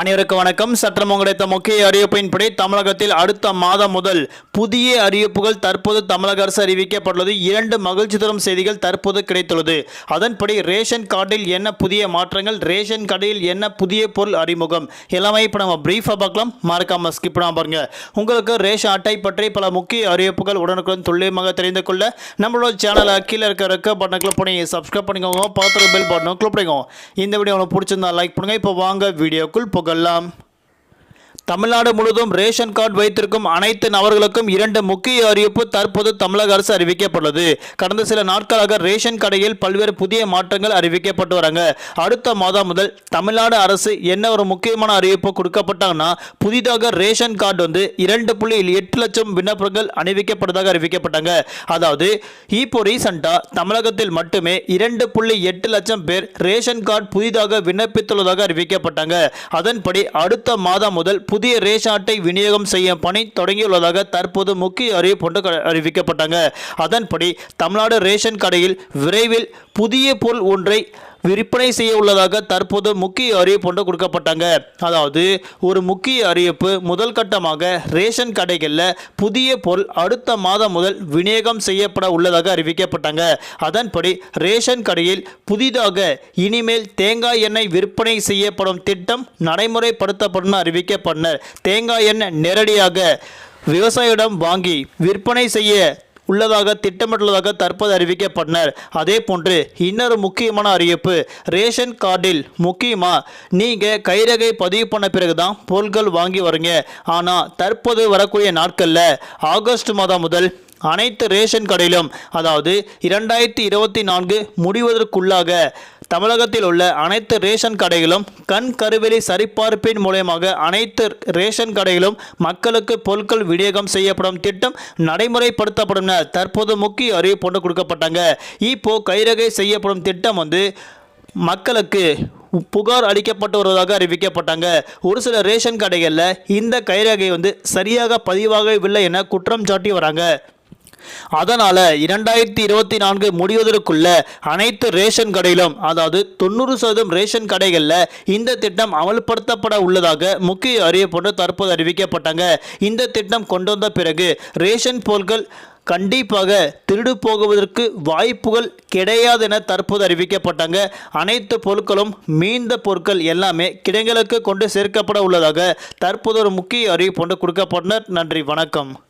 அனைவருக்கு வணக்கம். சற்றம் கிடைத்த முக்கிய அறிவிப்பின்படி தமிழகத்தில் அடுத்த மாதம் முதல் புதிய அறிவிப்புகள் தற்போது தமிழக அரசு அறிவிக்கப்பட்டுள்ளது. இரண்டு மகிழ்ச்சி தரும் செய்திகள் தற்போது கிடைத்துள்ளது. அதன்படி ரேஷன் கார்டில் என்ன புதிய மாற்றங்கள் ரேஷன் கடையில் என்ன புதிய பொருள் அறிமுகம் எல்லாமே இப்போ நம்ம பிரீஃபாக பார்க்கலாம். மறக்காமல் ஸ்கிப் பண்ணாமல் பாருங்க. உங்களுக்கு ரேஷன் அட்டை பற்றி பல முக்கிய அறிவிப்புகள் உடனுக்குடன் துல்லியமாக தெரிந்து கொள்ள நம்மளோட சேனலை கீழே இருக்க ரெக்க பட்டனை கிளிக் பண்ணி சப்ஸ்கிரைப் பண்ணிக்கோங்க. பார்த்துட்டு பெல் பட்டனும் கிளிக் பண்ணிக்கோங்க. இந்த வீடியோ உங்களுக்கு பிடிச்சிருந்தா லைக் பண்ணுங்கள் இப்போ வாங்க வீடியோக்குள் করলাম தமிழ்நாடு முழுவதும் ரேஷன் கார்டு வைத்திருக்கும் அனைத்து நபர்களுக்கும் இரண்டு முக்கிய அறிவிப்பு தற்போது தமிழக அரசு அறிவிக்கப்பட்டுள்ளது. கடந்த சில நாட்களாக ரேஷன் கடையில் பல்வேறு புதிய மாற்றங்கள் அறிவிக்கப்பட்டு வராங்க. அடுத்த மாதம் முதல் தமிழ்நாடு அரசு என்ன ஒரு முக்கியமான அறிவிப்பு கொடுக்கப்பட்டாங்கன்னா புதிதாக ரேஷன் கார்டு வந்து இரண்டு புள்ளி எட்டு லட்சம் விண்ணப்பங்கள் அணிவிக்கப்படுவதாக அறிவிக்கப்பட்டாங்க. அதாவது இப்போ ரீசெண்டாக தமிழகத்தில் மட்டுமே இரண்டு புள்ளி எட்டு லட்சம் பேர் ரேஷன் கார்டு புதிதாக விண்ணப்பித்துள்ளதாக அறிவிக்கப்பட்டாங்க. அதன்படி அடுத்த மாதம் முதல் புதிய ரேஷன் அட்டை விநியோகம் செய்யும் பணி தொடங்கியுள்ளதாக தற்போது முக்கிய அறிவிப்பு ஒன்று அறிவிக்கப்பட்டாங்க. அதன்படி தமிழ்நாடு ரேஷன் கடையில் விரைவில் புதிய பொருள் ஒன்றை விற்பனை செய்ய உள்ளதாக தற்போது முக்கிய அறிவிப்பு ஒன்று கொடுக்கப்பட்டாங்க. அதாவது ஒரு முக்கிய அறிவிப்பு முதல் கட்டமாக ரேஷன் கடைகளில் புதிய பொருள் அடுத்த மாதம் முதல் விநியோகம் செய்யப்பட உள்ளதாக அறிவிக்கப்பட்டாங்க. அதன்படி ரேஷன் கடையில் புதிதாக இனிமேல் தேங்காய் எண்ணெய் விற்பனை செய்யப்படும் திட்டம் நடைமுறைப்படுத்தப்படும் அறிவிக்கப்பட்டனர். தேங்காய் எண்ணெய் நேரடியாக விவசாயிடம் வாங்கி விற்பனை செய்ய உள்ளதாக திட்டமிட்டுள்ளதாக தற்போது அறிவிக்கப்பட்டனர். அதே போன்று இன்னொரு முக்கியமான அறிவிப்பு ரேஷன் கார்டில் முக்கியமாக நீங்கள் கைரகை பதிவு பண்ண பிறகு தான் பொருட்கள் வாங்கி வரீங்க. ஆனால் தற்போது வரக்கூடிய நாட்களில் ஆகஸ்ட் மாதம் முதல் அனைத்து ரேஷன் கடையிலும் அதாவது இரண்டாயிரத்தி இருபத்தி நான்கு முடிவதற்குள்ளாக தமிழகத்தில் உள்ள அனைத்து ரேஷன் கடைகளும் கண் கருவெளி சரிபார்ப்பின் மூலயமாக அனைத்து ரேஷன் கடைகளும் மக்களுக்கு பொருட்கள் விநியோகம் செய்யப்படும் திட்டம் நடைமுறைப்படுத்தப்படும் என தற்போது முக்கிய அறிவிப்பு ஒன்று கொடுக்கப்பட்டாங்க. இப்போ கைரகை செய்யப்படும் திட்டம் வந்து மக்களுக்கு புகார் அளிக்கப்பட்டு வருவதாக அறிவிக்கப்பட்டாங்க. ஒரு சில ரேஷன் கடைகளில் இந்த கைரகை வந்து சரியாக பதிவாகவில்லை என குற்றம் சாட்டி வராங்க. அதனால் இரண்டாயிரத்தி இருபத்தி நான்கு முடிவதற்குள்ள அனைத்து ரேஷன் கடையிலும் அதாவது தொண்ணூறு சதவீதம் ரேஷன் கடைகளில் இந்த திட்டம் அமல்படுத்தப்பட உள்ளதாக முக்கிய அறிவிப்பு தற்போது அறிவிக்கப்பட்டாங்க. இந்த திட்டம் கொண்டு வந்த பிறகு ரேஷன் பொருட்கள் கண்டிப்பாக திருடு போகுவதற்கு வாய்ப்புகள் கிடையாது என தற்போது அறிவிக்கப்பட்டாங்க. அனைத்து பொருட்களும் மீந்த பொருட்கள் எல்லாமே கிடங்களுக்கு கொண்டு சேர்க்கப்பட உள்ளதாக தற்போது ஒரு முக்கிய அறிவிப்பு ஒன்று கொடுக்கப்பட்டனர். நன்றி வணக்கம்.